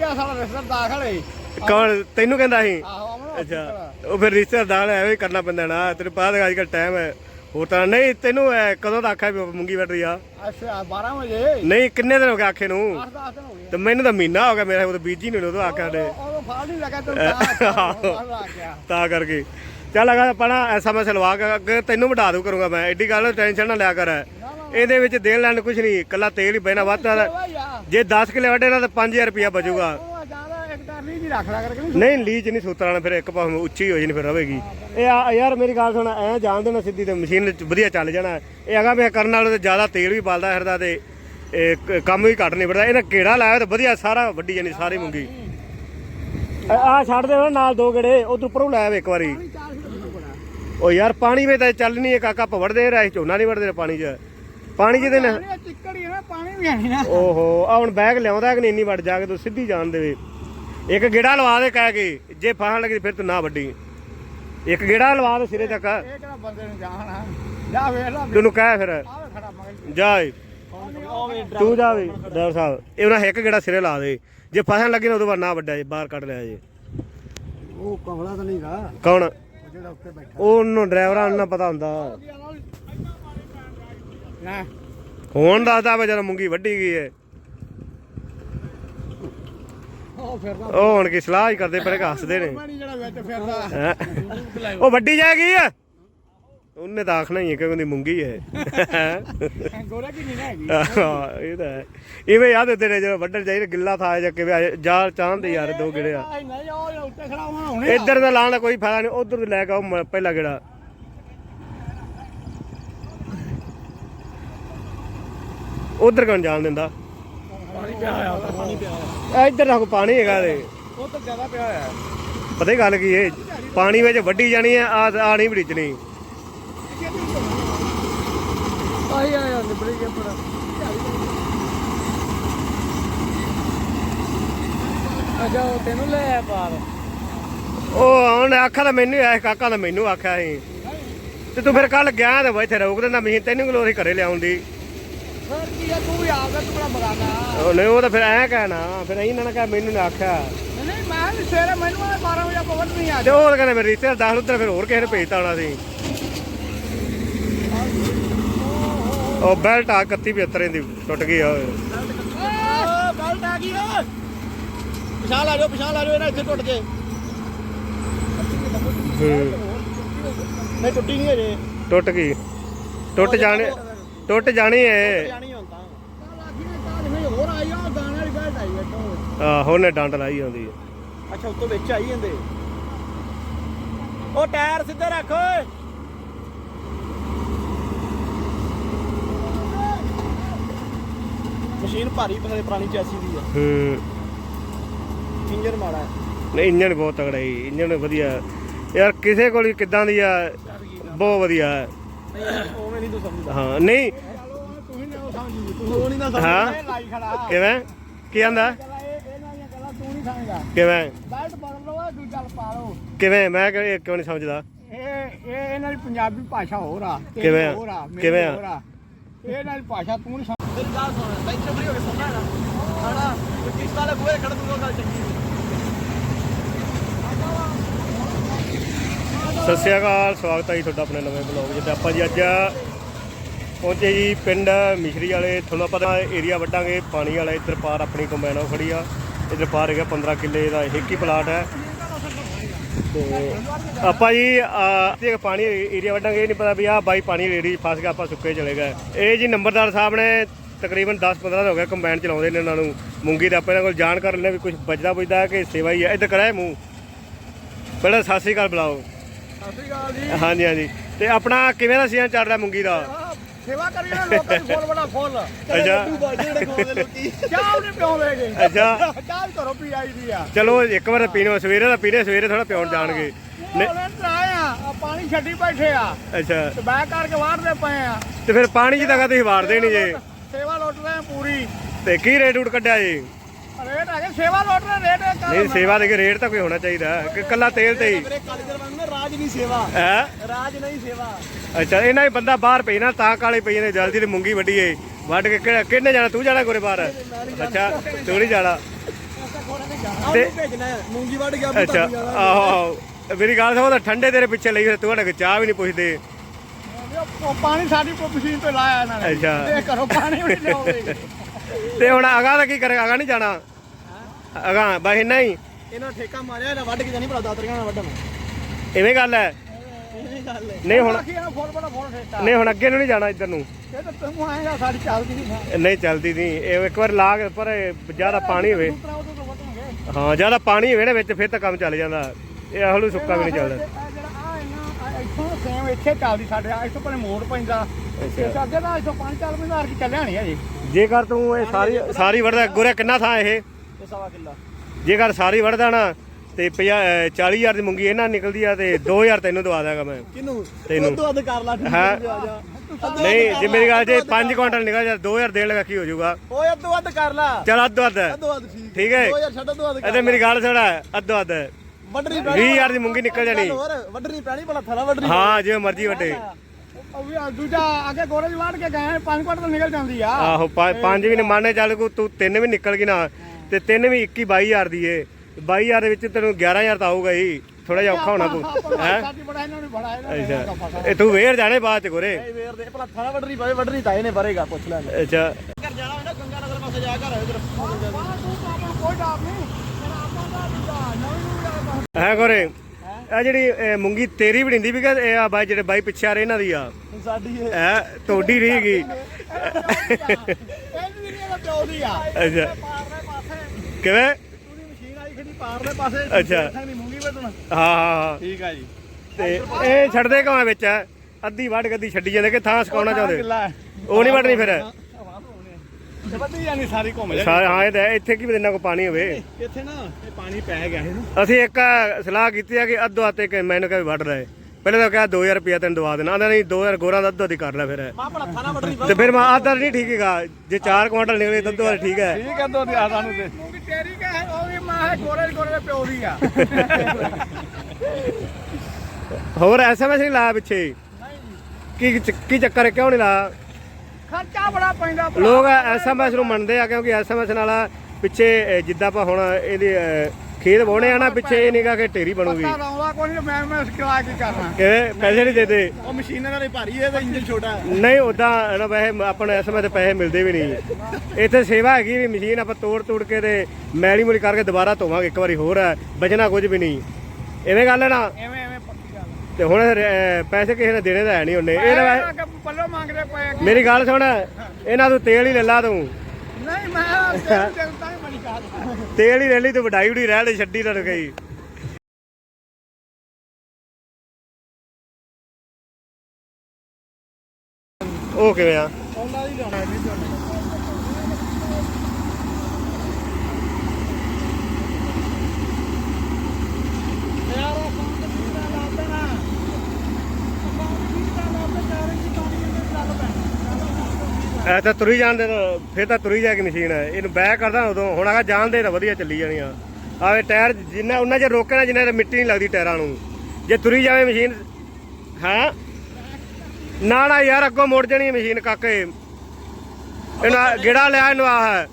ਗਿਆ ਸਾਡਾ ਰਿਸ਼ਤਾ ਦਾਖਲ ਏ। ਕੌਣ? ਤੈਨੂੰ ਕਹਿੰਦਾ ਸੀ? ਆਹੋ ਅਮਨ ਅੱਛਾ। ਉਹ ਫਿਰ ਰਿਸ਼ਤੇਦਾਰ ਐਵੇਂ ਹੀ ਕਰਨਾ ਪੈਂਦਾ ਨਾ। ਤੇਰੇ ਪਾਸ ਅੱਜ ਕੱਲ ਟਾਈਮ ਹੈ। ਹੋਰ ਤਾਂ ਨਹੀਂ ਤੈਨੂੰ ਐ ਕਦੋਂ ਦਾ ਆਖਿਆ ਵੀ ਮੁੰਗੀ ਵੱਟ ਰਹੀ ਆ? ਅੱਛਾ 12 ਵਜੇ। ਨਹੀਂ ਕਿੰਨੇ ਦਿਨ ਹੋ ਗਏ ਆਖੇ ਨੂੰ? 8 10 ਦਿਨ ਹੋ ਗਏ। ਤੇ ਮੈਨੂੰ ਤਾਂ ਮਹੀਨਾ ਹੋ ਗਿਆ ਮੇਰਾ ਉਹ ਬੀਜੀ ਨਹੀਂ ਉਦੋਂ ਆਖਿਆ ਨੇ ਉਦੋਂ ਫਾਲ ਨਹੀਂ ਲੱਗਾ ਤੈਨੂੰ ਤਾਂ ਕਰਕੇ। ਚੱਲ ਅਗਾ ਆਪਣਾ ਐਸਾ ਮੈਂ ਸਲਵਾ ਕੇ ਅੱਗੇ ਤੈਨੂੰ ਵਢਾ ਦੂ ਕਰੂੰਗਾ ਮੈਂ। ਐਡੀ ਗੱਲ ਟੈਨਸ਼ਨ ਨਾ ਲਿਆ ਕਰ। ਇਹਦੇ ਵਿੱਚ ਦੇਣ ਲੈਣ ਕੁਝ ਨਹੀਂ ਕੱਲਾ ਤੇਲ ਹੀ ਪੈਣਾ ਵੱਧਦਾ ਜੇ 10 ਕਿਲੇ ਵੱਡੇ ਨਾ ਤਾਂ 5000 ਰੁਪਇਆ ਬਚੂਗਾ। ਨਹੀਂ ਨਹੀਂ ਲੀਚ ਨਹੀਂ ਸੂਤਰਾਣਾ ਫਿਰ ਇੱਕ ਭਾਵੇਂ ਉੱਚੀ ਹੋ ਜਾਣੀ ਫਿਰ ਰਵੇਗੀ। ਇਹ ਆ, ਯਾਰ ਮੇਰੀ ਗੱਲ ਸੁਣ, ਐ ਜਾਣ ਦੇਣਾ ਸਿੱਧੀ ਤੇ ਮਸ਼ੀਨ ਵਧੀਆ ਚੱਲ ਜਾਣਾ। ਇਹ ਹੈਗਾ ਮੈਂ ਕਰਨ ਨਾਲੋਂ ਤੇ ਜ਼ਿਆਦਾ ਤੇਲ ਵੀ ਬਲਦਾ ਫਿਰਦਾ ਤੇ ਇਹ ਕੰਮ ਵੀ ਘੱਟ ਨਹੀਂ ਫਿਰਦਾ ਇਹਨਾਂ ਕਿਹੜਾ ਲਾਇਆ ਤੇ ਵਧੀਆ ਸਾਰਾ ਵੱਡੀ ਜਾਣੀ, ਸਾਰੀ ਮੁੰਗੀ। ਆ ਛੱਡ ਦੇ ਨਾਲ ਦੋ ਗੇੜੇ, ਉਧਰ ਉੱਪਰੋਂ ਲਾਇਆ ਵੇ ਇੱਕ ਵਾਰੀ। ਉਹ ਯਾਰ ਪਾਣੀ ਵਿੱਚ ਤਾਂ ਚੱਲ ਨਹੀਂ, ਇਹ ਕਾਕਾ ਪਵੜਦੇ ਰਹੇ, ਝੋਨਾ ਨਹੀਂ ਵੜਦੇ ਪਾਣੀ 'ਚ। ਪਾਣੀ ਜਿਹਦੇ ਨੇ ਪਾਣੀ ਚਿੱਕੜ ਹੀ ਨਾ ਪਾਣੀ ਵੀ ਆਣੀ ਨਾ ਓਹੋ ਆ ਹੁਣ ਬੈਗ ਲਿਆਉਂਦਾ ਕਿ ਨਹੀਂ ਇੰਨੀ ਵੜ ਜਾ ਕੇ ਤੂੰ ਸਿੱਧੀ ਜਾਣ ਦੇਵੇ। ਇੱਕ ਗੇੜਾ ਲਵਾ ਦੇ ਕਹਿ ਕੇ ਜੇ ਫਾਹਣ ਲੱਗੀ ਫਿਰ ਤੂੰ ਨਾ ਵੱਡੀ। ਇੱਕ ਗੇੜਾ ਲਵਾ ਦੇ ਸਿਰੇ ਤੱਕ। ਇਹ ਕਿਹੜਾ ਬੰਦੇ ਨੂੰ ਜਾਣਾ? ਜਾ ਵੇਖ ਲਾ ਤੈਨੂੰ ਕਹਿ ਫਿਰ। ਜਾ। ਤੂੰ ਜਾ ਵੀ ਡਰਾਈਵਰ ਸਾਹਿਬ। ਇਹ ਉਹਨਾਂ ਇੱਕ ਗੇੜਾ ਸਿਰੇ ਲਾ ਦੇ। ਜੇ ਫਾਹਣ ਲੱਗੀ ਨਾ ਉਦੋਂ ਬਾਅਦ ਨਾ ਵੱਡਾ ਜੇ ਬਾਹਰ ਕੱਢ ਲਿਆ ਜੇ। ਉਹ ਕਮਲਾ ਤਾਂ ਨਹੀਂਗਾ ਕੌਣ? ਜਿਹੜਾ ਉੱਤੇ ਬੈਠਾ। ਉਹਨੂੰ ਡਰਾਈਵਰਾਂ ਨੂੰ ਨਾ ਪਤਾ ਹੁੰਦਾ। ਨਾ। ਹੁਣ ਦੱਸਦਾ ਵਾ ਜਦੋਂ ਮੁੰਗੀ ਵੱਡੀ ਗਈ ਏ। ਉਹ ਫਿਰਦਾ। ਉਹ ਹੁਣ ਕੀ ਸਲਾਹ ਹੀ ਕਰਦੇ ਪਰ ਹੱਸਦੇ ਨੇ। ਪਾਣੀ ਜਿਹੜਾ ਵਿੱਚ ਫਿਰਦਾ। ਹੈਂ? ਉਹ ਵੱਡੀ ਜਾਏਗੀ ਆ ਉਹਨੇ ਤਾਂ ਆਖਣਾ ਹੀ ਹੈ ਕਿ ਉਹਦੀ ਮੁੰਗੀ ਹੈ ਗੋਰਾ ਕੀ ਨਹੀਂ ਨਾ ਹੈਗੀ। ਹਾਂ, ਇਹ ਤਾਂ ਹੈ। ਇਵੇਂ ਯਾਦ ਹੁੰਦੇ ਨੇ ਜਦੋਂ ਵੱਢਣ ਜਾਈਏ ਗਿੱਲਾ ਥਾ ਜਾਂ ਕਿਵੇਂ ਜਾਲ ਚਾਹੁੰਦੇ ਯਾਰ ਦੋ ਗਿੜੇ ਆ। ਆਈ ਨਹੀਂ ਉਹ ਉੱਤੇ ਖੜਾ ਹੋਣਾ ਹੁਣੇ। ਇੱਧਰ ਦਾ ਲਾਣ ਦਾ ਕੋਈ ਫਾਇਦਾ ਨਹੀਂ ਉਧਰ ਲੈ ਕੇ ਆਓ ਮ- ਪਹਿਲਾ ਗਿੜਾ। ਉਧਰ ਕੌਣ ਜਾਣ ਦਿੰਦਾ? ਪਾਣੀ ਪਿਆ ਹੋਇਆ ਉੱਤੇ ਪਾਣੀ ਪਿਆ ਇਹ ਇੱਧਰ ਦਾ ਕੋਈ ਪਾਣੀ ਹੈਗਾ ਤੇ। ਉਹ ਤਾਂ ਜ਼ਿਆਦਾ ਪਿਆ ਹੋਇਆ। ਪਤਾ ਹੀ ਗੱਲ ਕੀ ਹੈ ਪਾਣੀ ਵਿੱਚ ਵੱਡੀ ਜਾਣੀ ਹੈ ਆ ਆ ਨਹੀਂ ਬੜੀਚਣੀ ਆਈ ਆਇਆ ਨਿਬੜੀ ਗਿਆ ਪੜਾ ਅਜਾ ਤੈਨੂੰ ਲੈ ਪਾਰ ਉਹ ਹੁਣ ਆਖਾ ਤਾਂ ਮੈਨੂੰ ਆਇਆ ਕਾਕਾ ਤਾਂ ਮੈਨੂੰ ਆਖਿਆ ਸੀ। ਤੇ ਤੂੰ ਫਿਰ ਕੱਲ ਗਿਆ ਤੇ ਇੱਥੇ ਰੋਕ ਦਿੰਦਾ ਮਸ਼ੀਨ ਤੈਨੂੰ ਕਿ ਲੋਰੀ ਘਰੇ ਲਿਆਉਣ ਦੀ। ਫਿਰ ਕੀ ਆ ਤੂੰ ਵੀ ਆ ਗਿਆ ਤੂੰ ਬੜਾ ਬਗਾਨਾ। ਉਹ ਨਹੀਂ ਉਹ ਤਾਂ ਫਿਰ ਐਂ ਕਹਿਣਾ ਫਿਰ ਅਸੀਂ ਨਾ ਕਹ ਮੈਨੂੰ ਨਾ ਆਖਿਆ। ਨਹੀਂ ਮੈਂ ਵੀ ਸਵੇਰੇ ਮੈਨੂੰ ਆ 12 ਵਜੇ ਪਵਨ ਨਹੀਂ ਆ ਤੇ ਉਹ ਕਹਿੰਦੇ ਮੇਰੇ ਰਿਸ਼ਤੇ ਦਾਖਲ ਉਧਰ ਫਿਰ ਹੋਰ ਕਿਸੇ ਨੇ ਭੇਜਤਾ ਹੋਣਾ ਸੀ। ਉਹ ਬੈਲਟ ਆ 31 75 ਦੀ ਟੁੱਟ ਗਈ ਆ ਬੈਲਟ ਆ ਗਈ ਓਏ। ਪਿਛਾਲ ਆ ਜਾਓ ਪਿਛਾਲ ਆ ਜਾਓ ਇਹਨਾਂ ਇੱਥੇ ਟੁੱਟ ਜੇ ਹੂੰ। ਨਹੀਂ ਟੁੱਟੀ ਨਹੀਂ ਅਜੇ ਟੁੱਟ ਗਈ। ਟੁੱਟ ਜਾਣੀ ਟੁੱਟ ਜਾਣੀ ਹੈ ਜਾਣੀ ਹੁੰਦਾ ਹੋਰ ਆਈ ਆ ਗਾਣੇ ਵਾਲੀ ਬੈਲਟ ਆਈ ਇੱਥੋਂ ਆਹੋ ਨੇ ਡੰਡ ਲਾਈ ਆਉਂਦੀ ਹੈ ਅੱਛਾ ਉੱਤੋਂ ਵਿੱਚ ਆਈ ਜਾਂਦੇ। ਉਹ ਟਾਇਰ ਸਿੱਧੇ ਰੱਖ ਓਏ। ਮਸ਼ੀਨ ਭਾਰੀ ਪਤਾ ਪੁਰਾਣੀ ਚੈਸੀ ਦੀ ਆ। ਹੂੰ। ਇੰਜਨ ਮਾੜਾ। ਹੈ ਨਹੀਂ ਇੰਜਣ ਬਹੁਤ ਤਗੜਾ ਹੈ ਇੰਜਣ ਵਧੀਆ। ਯਾਰ ਕਿਸੇ ਕੋਲ ਵੀ ਕਿੱਦਾਂ ਦੀ ਆ ਬਹੁਤ ਵਧੀਆ। ਹੈ ਨਹੀਂ ਉਵੇਂ ਨਹੀਂ ਤੂੰ ਸਮਝਦਾ। ਹਾਂ ਨਹੀਂ। ਤੂੰ ਹੀ ਨਾ ਸਮਝੀ ਤੂੰ ਉਹ ਨਹੀਂ ਨਾ ਹਾਂ? ਲਾਈ ਖੜਾ। ਕਿਵੇਂ? ਕੀ ਆਂਦਾ? ਤੂੰ ਨਹੀਂ ਸਮਝਦਾ। ਕਿਵੇਂ? ਬੈਲਟ ਬਦਲ ਲਓ ਦੂਜਾ ਪਾ ਲਓ। ਕਿਵੇਂ? ਮੈਂ ਕਿ- ਕਿਉਂ ਨਹੀਂ ਸਮਝਦਾ। ਇਹ ਇਹ ਇਹਨਾਂ ਦੀ ਪੰਜਾਬੀ ਭਾਸ਼ਾ ਹੋਰ ਆ ਤੇਰੀ ਕਿਵੇਂ ਕਿਵੇਂ ਆ? ਹੋਰ ਆ। ਇਹ ਇਹਨਾਂ ਦੀ ਭਾਸ਼ਾ ਤੂੰ ਨਹੀਂ ਸਮਝ ਮੇਰੀ ਗੱਲ ਸੁਣ ਟੈਨਸ਼ਨ ਫਰੀ ਹੋ ਕੇ ਸੁਣਨਾ ਨਾ। ਹਣਾ ਕਿਸ ਵਾਲੇ ਬੂਹੇ ਖੜ ਤੂੰ ਗੱਲ ਚੰਗੀ ਸਤਿ ਸ਼੍ਰੀ ਅਕਾਲ ਸਵਾਗਤ ਹੈ ਜੀ ਤੁਹਾਡਾ ਆਪਣੇ ਨਵੇਂ ਬਲੌਗ ਜਿੱਥੇ ਆਪਾਂ ਜੀ ਅੱਜ ਪਹੁੰਚੇ ਜੀ ਪਿੰਡ ਮਿਸ਼ਰੀ ਵਾਲੇ ਤੁਹਾਨੂੰ ਪਤਾ ਏਰੀਆ ਵੱਡਾਂਗੇ ਪਾਣੀ ਵਾਲਾ ਇੱਧਰ ਪਾਰ ਆਪਣੀ ਕੰਬਾਈਨ ਉਹ ਖੜੀ ਆ। ਇੱਧਰ ਪਾਰ ਹੈਗਾ 15 ਕਿੱਲੇ ਦਾ ਇੱਕ ਹੀ ਪਲਾਟ ਹੈ। ਤੇ ਆਪਾਂ ਜੀ ਤੇ ਪਾਣੀ ਏਰੀਆ ਵੱਡਾਂਗੇ ਇਹ ਨਹੀਂ ਪਤਾ ਵੀ ਆ ਬਾਈ ਪਾਣੀ ਰੇੜੀ ਫਸ ਗਿਆ ਆਪਾਂ ਸੁੱਕੇ ਚਲੇ ਗਏ। ਇਹ ਜੀ ਨੰਬਰਦਾਰ ਸਾਹਿਬ ਨੇ ਤਕਰੀਬਨ 10-15 ਦਿਨ ਹੋ ਗਏ ਕੰਬਾਈਨ ਚਲਾਉਂਦੇ ਨੇ ਇਹਨਾਂ ਨੂੰ। ਮੂੰਗੀ ਦੇ ਆਪਾਂ ਇਹਨਾਂ ਕੋਲ ਜਾਣ ਕਰ ਲੈਣੇ ਵੀ ਕੁਝ ਬਚਦਾ ਬੁਝਦਾ ਕਿ ਸੇਵਾ ਹੀ ਹੈ। ਇੱਧਰ ਕਰਾਏ ਮੂੰਹ? ਪਹਿਲਾਂ ਸਤਿ ਸ਼੍ਰੀ ਅਕਾਲ ਬੁਲਾਓ। ਸਤਿ ਸ਼੍ਰੀ ਅਕਾਲ ਜੀ। ਹਾਂਜੀ ਹਾਂਜੀ। ਤੇ ਆਪਣਾ ਕਿਵੇਂ ਦਾ ਸੀਜ਼ਨ ਚੱਲ ਰਿਹਾ ਮੂੰਗੀ ਦਾ? ਸੇਵਾ ਕਰੀ ਨਾ ਲੋਕਾਂ ਦੀ ਫੋਨ ਬੜਾ ਫੁੱਲ। ਅੱਛਾ। ਜਿਹੜੇ ਖੋਦੇ ਲੋਕੀ। ਚਾਹ ਨਹੀਂ ਪਿਉਂਦੇਗੇ ਅੱਛਾ। ਚਾਹ ਵੀ ਘਰੋਂ ਪੀ ਆਈ ਦੀ ਆ। ਚਲੋ ਇੱਕ ਵਾਰ ਪੀਣੋ ਸਵੇਰੇ ਦਾ ਪੀਣੇ ਸਵੇਰੇ ਥੋੜਾ ਪਿਉਣ ਜਾਣਗੇ। ਆ ਪਾਣੀ ਛੱਡੀ ਬੈਠੇ ਆ। ਅੱਛਾ। ਤੇ ਬੈਕ ਕਰਕੇ ਵਾੜਦੇ ਪਏ ਆ। ਤੇ ਫਿਰ ਪਾਣੀ ਜਿੱਦਾਂ ਕਾ ਤੁਸੀਂ ਵਾਰਦੇ ਨਹੀਂ ਜੇ। ਸੇਵਾ ਲੁੱਟ ਰਹੇ ਪੂਰੀ। ਤੇ ਕੀ ਰੇਟ ਉਟ ਕੱਢਿਆ ਜੀ? ਰੇਟ ਹੈਗੇ ਸੇਵਾ ਲੁੱਟ ਰਹੇ ਰੇਟ ਇੱਕ ਨਹੀਂ ਸੇਵਾ ਦੇ ਕੇ ਰੇਟ ਤਾਂ ਕੋਈ ਹੋਣਾ ਚਾਹੀਦਾ। ਕਿ ਕੱਲਾ ਤੇਲ ਤੇ ਹੀ। ਮੇਰੇ ਕਾਲੀ ਦਰਬਾਰ ਨੇ ਰਾਜ ਨਹੀਂ ਸੇਵਾ। ਹੈ? ਰਾਜ ਨਹੀਂ ਸੇਵਾ। ਅੱਛਾ ਇਹਨਾਂ ਹੀ ਬੰਦਾ ਬਾਹਰ ਪਈ ਨਾ ਤਾਂ ਕਾਲੇ ਪਈ ਨੇ ਜਲਦੀ ਤੇ ਮੁੰਗੀ ਵੱਡੀ ਏ ਵੱਢ ਕੇ ਕਿਹੜਾ- ਕਿਹਨੇ ਜਾਣਾ? ਤੂੰ ਜਾਣਾ ਕੋਰੇ ਬਾਹਰ? ਅੱਛਾ ਤੂੰ ਨਹੀਂ ਜਾਣਾ। ਤੇ- ਉਹਨੂੰ ਭੇਜਣਾ ਹੈ, ਮੂੰਗੀ ਵੱਢ ਗਿਆ ਅੱਛਾ ਆਹੋ ਆਹੋ। ਮੇਰੀ ਗੱਲ ਤਾਂ ਠੰਡੇ ਤੇਰੇ ਪਿੱਛੇ ਲਈ ਫਿਰ ਤੂੰ ਹਣ ਚਾਹ ਵੀ ਨਹੀਂ ਪੁੱਛਦੇ। ਉਹ ਪਾਣੀ ਸਾਡੀ ਕੋ ਮਸ਼ੀਨ ਤੇ ਲਾਇਆ ਇਹਨਾਂ ਨੇ। ਅੱਛਾ। ਤੇ ਘਰੋਂ ਪਾਣੀ ਵੀ ਲਿਆਉਂਦੇ ਤੇ ਹੁਣ ਅਗਾ ਦਾ ਕੀ ਕਰੇਗਾ ਅਗਾ ਨਹੀਂ ਜਾਣਾ? ਅਗਾ ਬਸ ਇੰਨਾ ਹੀ। ਇਹਨਾਂ ਠੇਕਾ ਮਾਰਿਆ ਇਹਨਾਂ ਵੱਢ ਕੇ ਜਾਣੀ ਭਲਾ ਦਾਤਰੀਆਂ ਨਾਲ ਵੱਢਣ ਇਵੇਂ ਗੱਲ ਹੈ। ਇਹ ਗੱਲ ਹੈ। ਨਹੀਂ ਹੁਣ ਬਾਕੀ ਇਹਨਾਂ ਫੋਨ ਬੜਾ ਫੋਨ ਠੇਕਾ ਨਹੀਂ ਹੁਣ ਅੱਗੇ ਨੂੰ ਨਹੀਂ ਜਾਣਾ ਇੱਧਰ ਨੂੰ। ਇਹ ਤਾਂ ਤੂੰ ਆਏਗਾ ਸਾਡੀ ਚੱਲਦੀ ਨਹੀਂ ਨਹੀਂ ਚੱਲਦੀ ਨਹੀਂ। ਇਹ ਇੱਕ ਵਾਰ ਲਾ ਕੇ ਪਰ ਜ਼ਿਆਦਾ ਪਾਣੀ ਹੋਵੇ। ਹਾਂ ਜ਼ਿਆਦਾ ਪਾਣੀ ਹੋਵੇ ਨਾ ਵਿੱਚ ਫਿਰ ਤਾਂ ਕੰਮ ਚੱਲ ਜਾਂਦਾ। ਇਹ ਹਲੂ ਸੁੱਕਾ ਵੀ ਨਹੀਂ ਚੱਲਦਾ। ਜਿਹੜਾ ਆ ਇਹਨਾਂ ਇੱਥੋਂ ਸੇਮ ਇੱਥੇ ਚੱਲਦੀ ਸਾਡੇ ਆ ਇੱਥੋਂ ਪਰੇ ਮੋੜ ਪੈਂਦਾ। ਅੱਛਾ। ਇਸ ਅੱਗੇ ਨਾ ਇੱਥੋਂ ਪੰਜ ਚਾਰ ਮਹੀਨਾ ਕੀ ਚੱਲਿਆ ਨਹੀਂ ਹਜੇ। ਜੇਕਰ ਤੂੰ ਇਹ ਸਾਰੀ ਸਾਰੀ ਵੜਦਾ ਗੁਰੇ ਕਿੰਨਾ ਥਾਂ ਇਹ? ਸਵਾ ਕਿੱਲਾ। ਜੇਕਰ ਸਾਰੀ ਵੜਦਾ ਨਾ ਤੇ 40000 ਦੀ ਮੁੰਗੀ ਇਹਨਾਂ ਨਿਕਲਦੀ ਆ ਤੇ 2000 ਤੈਨੂੰ ਦਵਾ ਦਾਂਗਾ ਮੈਂ। ਕਿਨੂੰ ਤੈਨੂੰ। ਤੋਂ ਅੱਧ ਕਰ ਲਾ ਠੀਕ ਹਾਂ। ਜਾ। ਨਹੀਂ ਜੇ ਮੇਰੀ ਗੱਲ ਜੇ 5 ਕੁਇੰਟਲ ਨਿਕਲ ਜਾ 2000 ਦੇਣ ਲਗਾ ਕੀ ਹੋ ਜਾਊਗਾ। ਓਏ ਅੱਧੋ ਅੱਧ ਕਰ ਲਾ। ਚਲ ਅੱਧ ਅੱਧ ਅੱਧੋ ਅੱਧ ਠੀਕ ਠੀਕ ਹੈ। 2000 ਛੱਡ ਅੱਧੋ ਅੱਧ ਕਰ ਇਹਦੇ ਮੇਰੀ ਗੱਲ ਸੁਣ ਅੱਧ ਅੱਧ ਵੱਢਣੀ 20000 ਦੀ ਮੁੰਗੀ ਨਿਕਲ ਜਾਣੀ। ਹੋਰ ਵੱਢਣੀ ਪੈਣੀ ਭਲਾ ਥਲਾ ਵੱਢਣੀ ਹਾਂ ਜਿਵੇਂ ਮਰਜ਼ੀ ਵੱਡੇ ਉਹ ਵੀ ਆ ਦੂਜਾ ਅੱਗੇ ਗੋਰੇ ਦੀ ਵਾੜ ਕੇ ਗਏ ਪੰਜ ਕੁਆਟਰ ਨਿਕਲ ਜਾਂਦੀ ਆ। ਆਹੋ ਪੰਜ ਪੰਜ ਵੀ ਨੇ ਮੰਨੇ ਚੱਲ ਕੋ ਤੂੰ ਤਿੰਨ ਵੀ ਨਿਕਲ ਗਈ ਨਾ। ਤੇ ਤਿੰਨ ਵੀ 21 22000 ਦੀ ਏ। 22000 ਦੇ ਵਿੱਚ ਤੈਨੂੰ 11000 ਤਾਂ ਆਊਗਾ ਹੀ ਥੋੜਾ ਜਿਹਾ ਔਖਾ ਹੋਣਾ ਤੂੰ। ਹੈ? ਸਾਡੀ ਬੜਾ ਇਹਨਾਂ ਨੂੰ ਬੜਾ ਇਹਨਾਂ ਅੱਛਾ। ਇਹ ਤੂੰ ਵੇਰ ਜਾਣੇ ਬਾਅਦ ਚ ਗੋਰੇ। ਇਹ ਵੇਰ ਦੇ। ਭਲਾ ਥਲਾ ਵੱਢਣੀ ਪਵੇ ਵੱਢਣੀ ਤਾਂ ਇਹਨੇ ਭਰੇਗਾ ਪੁੱਛ ਲੈ ਅੱਛਾ। ਘਰ ਜਾਣਾ ਨਾ ਗੰਗਾ ਨਗਰ ਪਾਸੇ ਜਾ ਘਰ ਇਧਰ ਕੋਈ ਡਾਪ ਨਹੀਂ। ਹੈ ਗੋਰੇ? ਆ ਜਿਹੜੀ ਮੁੰਗੀ ਤੇਰੀ ਬਣੀਂਦੀ ਵੀ ਕਿ ਇਹ ਆ ਬਾਈ ਜਿਹੜੇ ਬਾਈ ਪਿੱਛੇ ਆ ਰਹੇ ਇਹਨਾਂ ਦੀ ਆ। ਸਾਡੀ ਇਹ ਹੈ? ਤੁਹਾਡੀ ਨਹੀਂ ਗਈ ਇਹ ਵੀ ਇਹਦਾ ਪਿਓ ਦੀ ਆ। ਅੱਛਾ। ਕਿਵੇਂ? ਪੂਰੀ ਮਸ਼ੀਨ ਆਈ ਖੜੀ ਪਾਰਲੇ ਪਾਸੇ ਅੱਛਾ। ਦੇਖਾਂਗੇ ਮੂੰਗੀ ਵੱਢਣ। ਹਾਂ ਹਾਂ ਹਾਂ। ਠੀਕ ਆ ਜੀ। ਤੇ ਇਹ ਛੱਡਦੇ ਕਿਵੇਂ ਵਿੱਚ? ਅੱਧੀ ਵੱਢ ਗੱਦੀ ਛੱਡੀ ਜਾਂਦੇ ਕਿ ਥਾਂ ਸਕਾਉਣਾ ਚਾਹੁੰਦੇ? ਹੈ। ਉਹ ਨਹੀਂ ਵੱਢਣੀ ਫਿਰ? ਤੇ ਜਾਣੀ ਸਾਰੀ ਘੁੰਮ ਜਾ ਸਾਰੇ ਹਾਂ ਇਹ ਤਾਂ ਹੈ, ਇੱਥੇ ਕੀ ਇੰਨਾ ਕੋ ਪਾਣੀ ਹੋਵੇ? ਇੱਥੇ ਨਾ ਇਹ ਪਾਣੀ ਪੈ ਗਿਆ ਇਹਨੂੰ ਅਸੀਂ ਇੱਕ ਸਲਾਹ ਕੀਤੀ ਆ ਕਿ ਅੱਧੋ ਆਤੇ ਕਿ ਮੈਨੂੰ ਕਿਹਾ ਵੱਢ ਰਹੇ ਪਹਿਲੇ ਤਾਂ ਕਿਹਾ 2000 ਰੁਪਇਆ ਤੈਨੂੰ ਦਵਾ ਦੇਣਾ। ਆਂਦਾ ਨਹੀਂ 2000 ਗੋਰਾਂ ਦਾ ਅੱਧੋ ਦੀ ਕਰ ਲੈ ਫਿਰ। ਮਾਂ ਭਲਾ ਥਾਣਾ ਵੱਢਣੀ ਤੇ ਫਿਰ ਮੈਂ ਆਧਾ ਨਹੀਂ ਠੀਕ ਹੈਗਾ। ਜੇ 4 ਕੁਇੰਟਲ ਨਿਕਲੇ ਅੱਧੋ ਵਾਲੀ ਠੀਕ ਹੈ। ਠੀਕ ਹੈ ਦੋ ਦੀ ਆ ਸਾਨੂੰ ਤੇ ਮੂੰਗੀ ਤੇਰੀ ਕਾ ਹੈ ਉਹ ਵੀ ਮਾਂ ਹੈ ਗੋਰੇ ਦੇ ਗੋਰੇ ਦੇ ਪਿਓ ਦੀ ਆ। ਹੋਰ ਐਸਐਮਐਸ ਨਹੀਂ ਲਾਇਆ ਪਿੱਛੇ? ਕੀ ਕੀ ਚੱਕਰ ਹੈ? ਕਿਉਂ ਨਹੀਂ ਲਾਇਆ? ਖਰਚਾ ਬੜਾ ਪੈਂਦਾ। ਲੋਕ ਐਸਐਮਐਸ ਨੂੰ ਮੰਨਦੇ ਆ ਕਿਉਂਕਿ ਐਸਐਮਐਸ ਨਾਲ ਪਿੱਛੇ ਜਿੱਦਾਂ ਆਪਾਂ ਹੁਣ ਇਹਦੀ ਖੇਤ ਵਾਹੁਣੇ ਆ ਨਾ ਪਿੱਛੇ ਇਹ ਨਹੀਂਗਾ ਕਿ ਢੇਰੀ ਬਣੂਗੀ। ਪਤਾ ਲਾਉਂਦਾ ਕੋਈ ਨਹੀਂ ਮੈਂ ਮੈਂ ਕਿਰਾਇਆ ਕੀ ਕਰਨਾ। ਕਿਵੇਂ? ਪੈਸੇ ਨਹੀਂ ਦੇਦੇ। ਉਹ ਮਸ਼ੀਨਾਂ ਨਾਲ ਭਾਰੀ ਹੈ ਤੇ ਇੰਜਨ ਛੋਟਾ ਹੈ ਨਹੀਂ ਉਦਾਂ ਨਾ ਵੈਸੇ ਆਪਾਂ ਨੂੰ ਐਸਐਮਐਸ ਤੇ ਪੈਸੇ ਮਿਲਦੇ ਵੀ ਨਹੀਂ। ਇੱਥੇ ਸੇਵਾ ਹੈਗੀ ਵੀ ਮਸ਼ੀਨ ਆਪਾਂ ਤੋੜ ਤੋੜ ਕੇ ਤੇ ਮੈਲੀ ਮੁਲੀ ਕਰਕੇ ਦੁਬਾਰਾ ਧੋਵਾਂਗੇ ਇੱਕ ਵਾਰੀ ਹੋਰ ਹੈ ਬਚਣਾ ਕੁਝ ਵੀ ਨਹੀਂ। ਐਵੇਂ ਗੱਲ ਹੈ ਨਾ? ਐਵੇਂ ਐਵੇਂ ਪੱਕੀ ਗੱਲ ਤੇ ਹੁਣ ਪੈਸੇ ਕਿਸੇ ਨੇ ਦੇਣੇ ਤਾਂ ਹੈ ਨਹੀਂ ਉਹਨੇ। ਇਹ ਪੱਲੋ ਮੰਗਦੇ ਪਏ ਮੇਰੀ ਗੱਲ ਸੁਣ ਇਹਨਾਂ ਤੋਂ ਤੇਲ ਹੀ ਲੈ ਲਾ ਤੂੰ। ਨਹੀਂ, ਮੈਂ ਤੈਨੂੰ ਜਨਤਾ ਹੀ ਬਣੀ ਕਹਾ ਤੇਲ ਹੀ ਲੈ ਲਈ ਵਡਾਈ ਉਡੀ ਰਹਿ ਲੈ ਛੱਡੀ ਨਾ ਗਈ। ਉਹ ਕਿਵੇਂ ਆ ਉਹਨਾਂ ਦੀ ਲਾਉਣਾ ਨਹੀਂ ਦੋਨੇ ਯਾਰ ਉਹ ਕੰਮ ਤੇ ਦਾ ਲਾਉਂਦਾ ਨਾ ਕੰਮ ਤੇ ਦਾ ਲਾਉਂਦਾ ਚਾਰੇ ਦੀ ਪਾਣੀ ਦੇ ਚੱਲ ਪੈਣਾ ਐ ਤਾਂ ਤੁਰੀ ਜਾਂਦੇ ਤਾਂ ਫਿਰ ਤਾਂ ਤੁਰੀ ਜਾ ਕੇ ਮਸ਼ੀਨ ਹੈ ਇਹਨੂੰ ਬੈਕ ਕਰਦਾ ਉਦੋਂ, ਹੁਣ ਆਗਾ ਜਾਣਦੇ ਤਾਂ ਵਧੀਆ ਚੱਲੀ ਜਾਣੀ ਆ ਆਵੇ ਟਾਇਰ ਜਿੰਨਾ, ਉਹਨਾਂ ਚ ਰੋਕੇ ਜਿੰਨਾ ਚਿਰ ਮਿੱਟੀ ਨਹੀਂ ਲੱਗਦੀ ਟਾਇਰਾਂ ਨੂੰ। ਜੇ ਤੁਰੀ ਜਾਵੇ ਮਸ਼ੀਨ, ਹਾਂ? ਨਾ ਯਾਰ, ਅੱਗੋਂ ਮੁੜ ਜਾਣੀ ਮਸ਼ੀਨ ਕਾਕੇ। ਇਹਨਾਂ ਗੇੜਾ ਲਿਆ ਇਹਨੂੰ ਆਹ।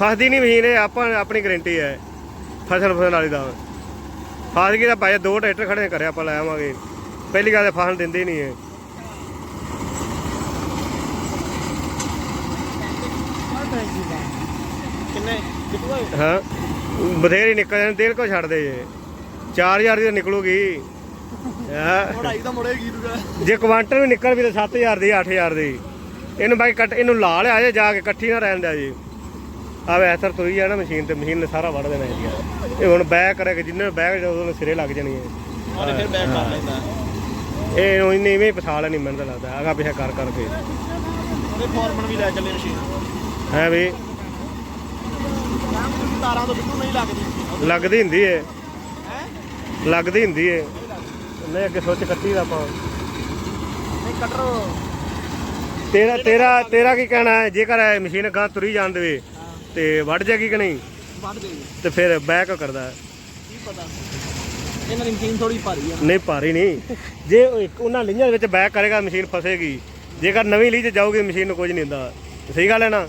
ਫਸਦੀ ਨਹੀਂ ਮਸ਼ੀਨ ਇਹ, ਆਪਾਂ, ਆਪਣੀ ਗਰੰਟੀ ਹੈ। ਫਸਲ ਫਸਲ ਵਾਲੀ ਦਾ ਫਸ ਗਈ ਤਾਂ ਭਾਈ ਦੋ ਟਰੈਕਟਰ ਖੜੇ ਕਰਿਆ ਆਪਾਂ ਲੈ ਆਵਾਂਗੇ। ਪਹਿਲੀ ਗੱਲ ਤਾਂ ਫਸਣ ਦਿੰਦੇ ਨਹੀਂ ਹੈ ਕਿੰਨੇ? ਕਿਤੋਂ ਹਾਂ ਬਥੇਰੀ ਨਿਕਲ ਜਾਂਦੇ ਤੇਲ ਕੋ ਛੱਡਦੇ ਜੇ? 4000 ਦੀ ਤਾਂ ਨਿਕਲੂਗੀ। ਹਾਂ। ਪੜਾਈ ਤਾਂ ਮੁੜੇਗੀ ਤੂੰ ਜੇ ਕੁਆਂਟਲ ਵੀ ਨਿਕਲ ਵੀ ਤਾਂ 7000 ਦੀ 8000 ਦੀ। ਇਹਨੂੰ ਬਾਈ ਕੱਟ ਇਹਨੂੰ ਲਾ ਲਿਆ ਜੇ ਜਾ ਕੇ ਇਕੱਠੀ ਨਾ ਰਹਿਣ ਦਿਆ ਜੀ। ਆਵੇ ਐਸਰ ਤੁਰੀ ਜਾਣਾ ਮਸ਼ੀਨ ਤੇ ਮਸ਼ੀਨ ਨੇ ਸਾਰਾ ਵੜ ਦੇਣਾ ਇਹਦੀਆਂ। ਇਹ ਹੁਣ ਬੈਕ ਕਰੇ ਕਿ ਜਿੰਨੇ ਬੈਕ ਜਦੋਂ ਸਿਰੇ ਲੱਗ ਜਾਣੀ ਹੈ ਫਿਰ ਬੈਕ ਕਰ ਲੈਂਦਾ। ਇਹ ਉਹ ਇੰਨੇ ਇਵੇਂ ਹੀ ਪਛਾ ਲੈਣੀ ਮੈਨੂੰ ਤਾਂ ਲੱਗਦਾ। ਆਗਾ ਪਿਛਾ ਕਰ ਕਰਕੇ। ਉਹਦੇ ਫੋਰਮਨ ਵੀ ਲੈ ਚੱਲੇ ਮਸ਼ੀਨ। ਹੈ ਵੀ। ਤਾਰਾਂ ਤੋਂ ਬਿਲਕੁਲ ਨਹੀਂ ਲੱਗਦੀ। ਲੱਗਦੀ ਹੁੰਦੀ ਏ। ਹੈ? ਲੱਗਦੀ ਹੁੰਦੀ ਏ। ਨਹੀਂ ਅੱਗੇ ਸੋਚ ਕੱਟੀ ਦਾ ਆਪਾਂ। ਨਹੀਂ ਕਟਰ। ਤੇਰਾ ਤੇਰਾ ਤੇਰਾ ਕੀ ਕਹਿਣਾ ਹੈ? ਜੇਕਰ ਇਹ ਮਸ਼ੀਨ ਗਾਂ ਤੁਰੀ ਜਾਣ ਦੇਵੇ ਤੇ ਵੱਢ ਜਾਏਗੀ ਕਿ ਨਹੀਂ? ਵੱਢ ਦੇ ਤੇ ਫਿਰ ਬੈਕ ਕਰਦਾ ਹੈ। ਕੀ ਪਤਾ? ਇਹਨਾਂ ਦੀ ਮਸ਼ੀਨ ਥੋੜੀ ਭਾਰੀ ਆ। ਨਹੀਂ ਭਾਰੀ ਨਹੀਂ। ਜੇ ਉਹਨਾਂ ਲਿੰਜਾਂ ਦੇ ਵਿੱਚ ਬੈਕ ਕਰੇਗਾ ਮਸ਼ੀਨ ਫਸੇਗੀ। ਜੇਕਰ ਨਵੀਂ ਲੀਜ ਜਾਊਗੀ ਮਸ਼ੀਨ ਨੂੰ ਕੁਝ ਨਹੀਂ ਹੁੰਦਾ। ਸਹੀ ਗੱਲ ਹੈ ਨਾ?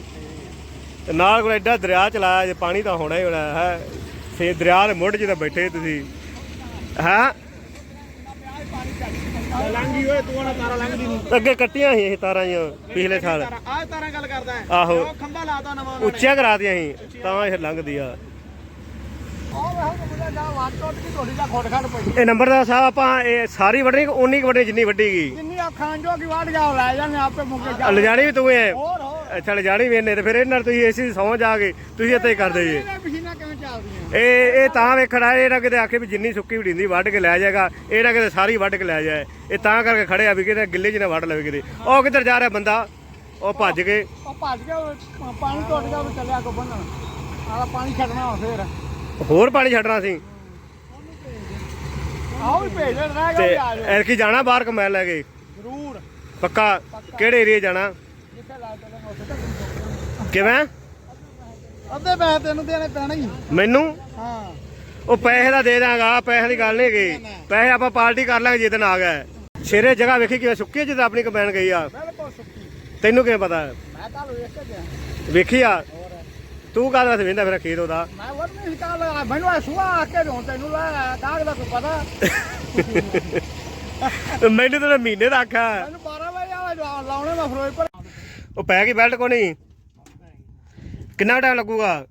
ਤੇ ਨਾਲ ਕੋਲ ਐਡਾ ਦਰਿਆ ਚਲਾਇਆ ਜੇ ਪਾਣੀ ਤਾਂ ਹੋਣਾ ਹੀ ਹੋਣਾ ਹੈ। ਫੇ ਦਰਿਆ ਦੇ ਮੁੱਢ ਤਾਂ ਬੈਠੇ ਤੁਸੀਂ। ਹਾਂ? ਲੰਗੀ ਓਏ ਤੂੰ ਨਾ ਤਾਰਾ ਲੰਘਦੀ ਨਹੀਂ। ਅੱਗੇ ਕੱਟੀਆਂ ਸੀ ਇਹ ਤਾਰਾਂ ਜੀਆਂ ਪਿਛਲੇ ਸਾਲ। ਆਹ ਤਾਰਾਂ ਗੱਲ ਕਰਦਾ ਹੈ। ਆਹੋ। ਖੰਭਾ ਲਾਤਾ ਨਵਾਂ ਉੱਚੀਆਂ ਕਰਾਤੀਆਂ ਸੀ ਤਾਂ ਇਹ ਲੰਘਦੀ ਆ। ਕੇ ਢੋਲੀ ਦਾ ਇਹ ਸਾਹਿਬ ਆਪਾਂ ਇਹ ਸਾਰੀ ਵੱਢਣੀ ਕਿ ਉਨੀ ਕੁ ਵੱਢਣੀ ਜਿੰਨੀ ਵੱਢੀ ਗਈ? ਜਿੰਨੀ ਅੱਖਾਂ ਜੋ ਕੀ ਵਾਟ ਜਾ ਲੈ ਜਾਂਦੇ ਆਪੇ ਮੁੱਕੇ ਜਾ। ਲਿਜਾਣੀ ਵੀ ਤੂੰ ਐ ਹੋਰ ਹੋਰ। ਅੱਛਾ ਲਿਜਾਣੀ ਵੀ ਇਹਨੇ ਤੇ ਫਿਰ ਇਹਨਾਂ ਤੁਸੀਂ ਏਸੀ ਸੌਂ ਜਾ ਕੇ ਤੁਸੀਂ ਇੱਥੇ ਹੀ ਕਰਦੇ ਜੇ। ਇਹ ਮਸ਼ੀਨਾਂ ਕਿਵੇਂ ਚੱਲਦੀਆਂ? ਇਹ ਇਹ ਤਾਂ ਵੇਖਣਾ ਇਹ ਨਾ ਕਿਤੇ ਆਖੇ ਵੀ ਜਿੰਨੀ ਸੁੱਕੀ ਵੜੀਂਦੀ ਵੱਢ ਕੇ ਲੈ ਜਾਏਗਾ ਇਹ ਨਾ ਕਿਤੇ ਸਾਰੀ ਵੱਢ ਕੇ ਲੈ ਜਾਏ। ਇਹ ਤਾਂ ਕਰਕੇ ਖੜੇ ਆ ਵੀ ਕਿਤੇ ਗਿੱਲੇ 'ਚ ਨਾ ਵੱਢ ਲਵੇ ਕਿਤੇ। ਉਹ ਕਿੱਧਰ ਜਾ ਰਿਹਾ ਬੰਦਾ? ਉਹ ਭੱਜ ਕੇ। ਉਹ ਭੱਜ ਗਿਆ ਉਹ ਪਾਣੀ ਟੁੱਟ ਗਿਆ ਉਹ ਚੱਲਿਆ ਕੋ ਬੰਨਣ। ਆਲਾ ਪਾਣੀ ਛੱਡਣਾ ਹੁਣ ਫੇਰ। ਹੋਰ ਪਾਣੀ ਛੱਡਣਾ ਸੀ। ਆਓ ਵੀ ਭੇਜ ਰਹਿ ਗਿਆ ਵੀ ਆ ਜਾਓ। ਐਰਕੀ ਜਾਣਾ ਬਾਹਰ ਕਮੈਲ ਲੈ ਕੇ? ਜ਼ਰੂਰ। ਪੱਕਾ? ਕਿਹੜੇ ਏਰੀਏ ਜਾਣਾ? ਕਿਵੇਂ? ਅੱਧੇ ਪੈਸੇ ਤੈਨੂੰ ਦੇਣੇ ਪੈਣੇ ਹੀ। ਮੈਨੂੰ? ਹਾਂ। ਉਹ ਪੈਸੇ ਦਾ ਦੇ ਦਾਂਗਾ ਪੈਸੇ ਦੀ ਗੱਲ ਨਹੀਂ ਹੈਗੀ। ਪੈਸੇ ਆਪਾਂ ਪਾਰਟੀ ਕਰ ਲਾਂਗੇ ਜਿੱਦਣ ਆ ਗਏ। ਸ਼ੇਰੇ ਜਗ੍ਹਾ ਵੇਖੀ ਕਿਵੇਂ ਸੁੱਕੀ ਹੈ ਜਿੱਦਾਂ ਆਪਣੀ ਕਮੈਨ ਗਈ ਆ? ਤੈਨੂੰ ਕਿਵੇਂ ਪਤਾ? ਮੈਂ ਵੇਖ ਕੇ ਗਿਆ। ਵੇਖੀ ਆ? ਤੂੰ ਕਾਹਦੇ ਵਾਸਤੇ ਵੇਂਦਾ ਫਿਰ ਖੇਤ ਉਹਦਾ? ਮੈਂ ਵਰ ਨਹੀਂ ਕੱਲ ਮੈਨੂੰ ਇਹ ਸੁਆ ਆ ਕੇ ਹੁਣ ਤੈਨੂੰ ਲੈ ਕਾਗ ਦਾ ਪਤਾ? ਮੈਨੂੰ ਤਾਂ ਮਹੀਨੇ ਦਾ ਆਖਿਆ। ਮੈਨੂੰ 12 ਵਜੇ ਆ ਲਾਉਣੇ ਮੈਂ ਫਿਰੋਜ਼ਪੁਰ। ਉਹ ਪੈ ਗਈ ਬੈਲਟ ਕੋ ਨਹੀਂ? ਕਿੰਨਾ ਟਾਈਮ ਲੱਗੂਗਾ?